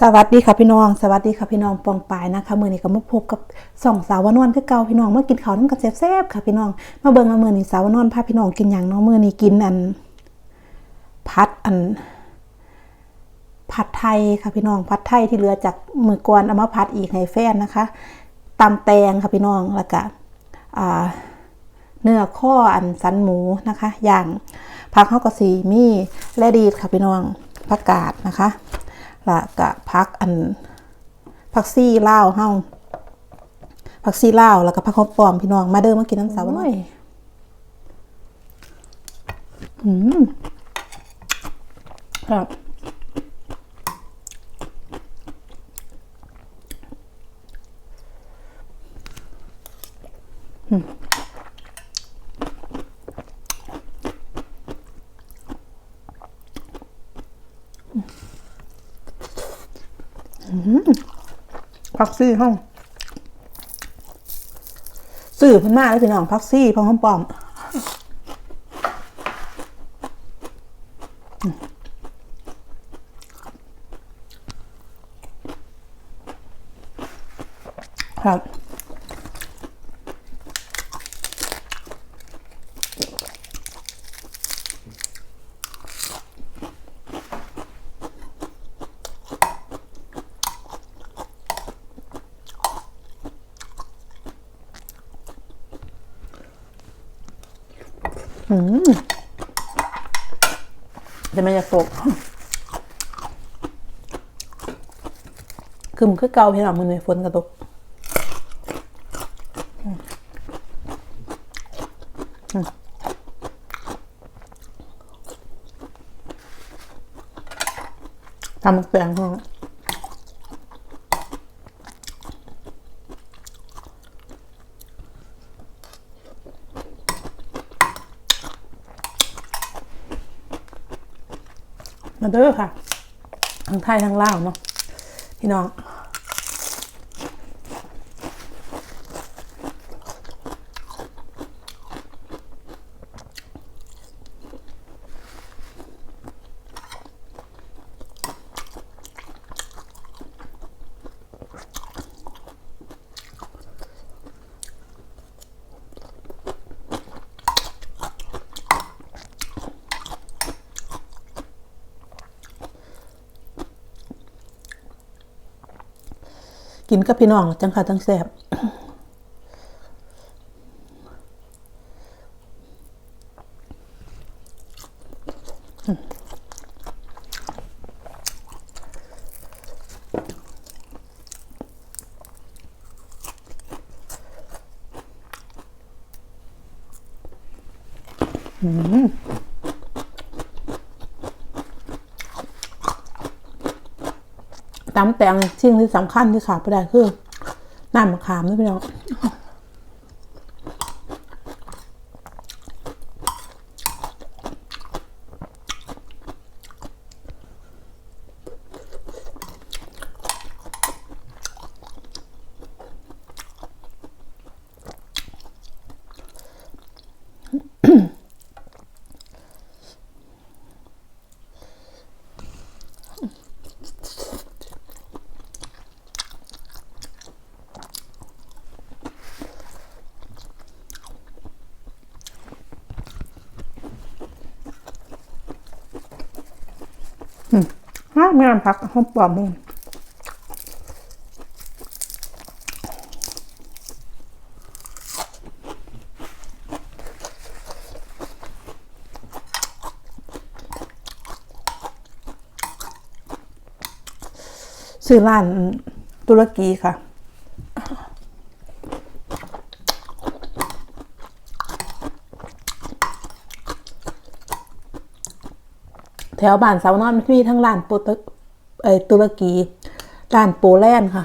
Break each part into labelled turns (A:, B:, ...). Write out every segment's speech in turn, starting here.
A: สวัสดีค่ะพี่น้อง สวัสดีค่ะพี่น้องปองปายนะคะมือนี้ก็มาพบกับสองสาววนวลคือเก่าพี่น้องเมื่อกินข้าวน้ำกันแซ่บๆค่ะพี่น้องมาเบิ่งมามือนี้สาววนวลพาพี่น้องกินอย่างเน้องมือนี้กินอันพัดอันผัดไทยค่ะพี่น้องผัดไทยที่เหลือจากมือก่อนเอามาผัดอีกให้แฟนนะคะตำแตงค่ะพี่น้องแล้วก็เนื้อข้ออันสันหมูนะคะ อย่างผักข้าวกระสีมีและดีดค่ะพี่น้องผักกาดนะคะ ล้วก็ผักอันผักซี่ล่าวเฮาผักซี่ล่าวแล้วก็ผักข้าวปลอมพี่น้องมาเดิมมากินน้ำสาวหน่อยอืมครับ พักซี่ห้องสื่อพิ่นมาแล้วพี่น้องพักซี่พอหอมปลอมครับ จะมันจะตกคือมันคือเกาพี่น้องมันในฝนกระตกอืมอืมทำแปลงห้อง มาเด้อค่ะทั้งไทยทั้งลาวเนาะพี่น้อง กินกับพี่น้องจังค่ะจังแซ่บ ตำแตงสิ่งที่สำคัญที่ขาดไม่ได้คือน้ำมะขามนะพี่น้อง ฮะไม่อันพักห้องปลอมมึงซื้อร้านตุรกีค่ะ ถวบ้านสาวนอนมันมีทั้งร้านโปรตุเอตุรกีร้านโปแลนด์ค่ะ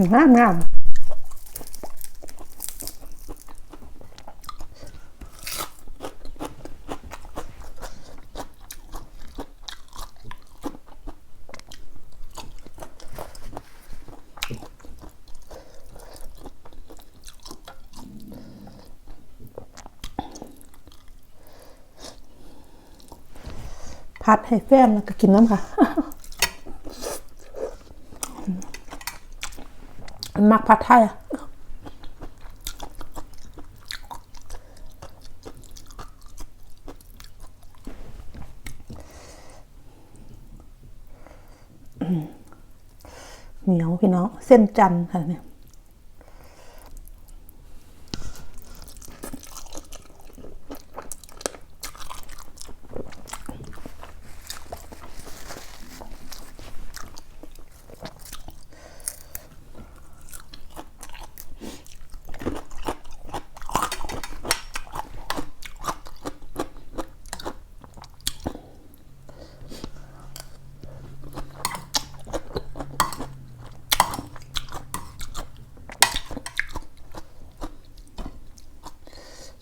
A: งามงามพัดให้แฟนแล้วก็กินน้ำค่ะ มักผัดไทยเหนียวพี่น้อง เส้นจันทร์ค่ะเนี่ย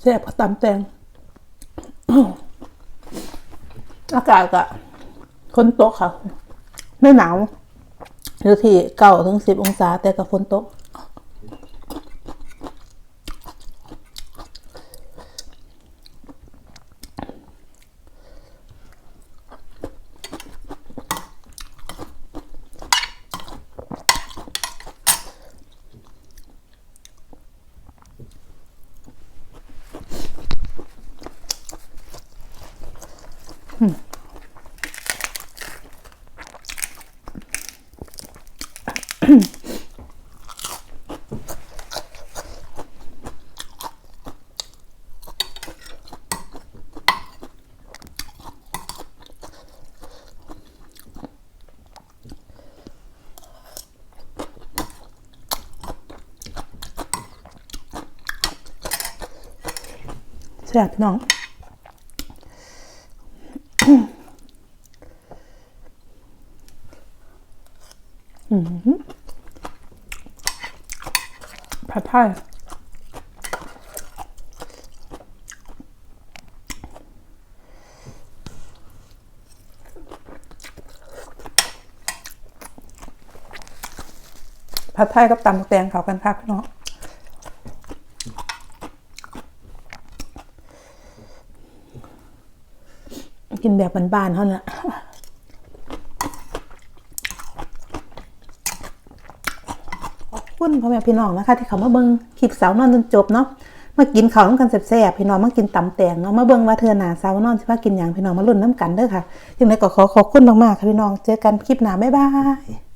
A: แซ่บก็ตำแตงอากาศก็คนตกค่ะ ไม่หนาวอยู่ที่เก้าถึงสิบองศาแต่กับฝนตก แซ่บพี่น้องอืม ผัดไทยผัดไทยกับตำบักแตงเขากันครับพี่น้อง นแบบบ้านๆเท่านั้นขอบคุณพ่อแม่พี่น้องนะคะ ที่เขามาเบิ้งคลิปสาวนอนจนจบเนาะมากินข้าวน้ำกันแซ่บๆพี่น้องมากินตำแตงเนาะมาเบิ้งว่าเธอหนาสาวนอนสิว่ากินอย่างพี่น้องมาลุ้นน้ำกันเด้อค่ะยังไงก็ขอขอบคุณมากๆค่ะพี่น้องเจอกันคลิปหน้าบ๊ายบาย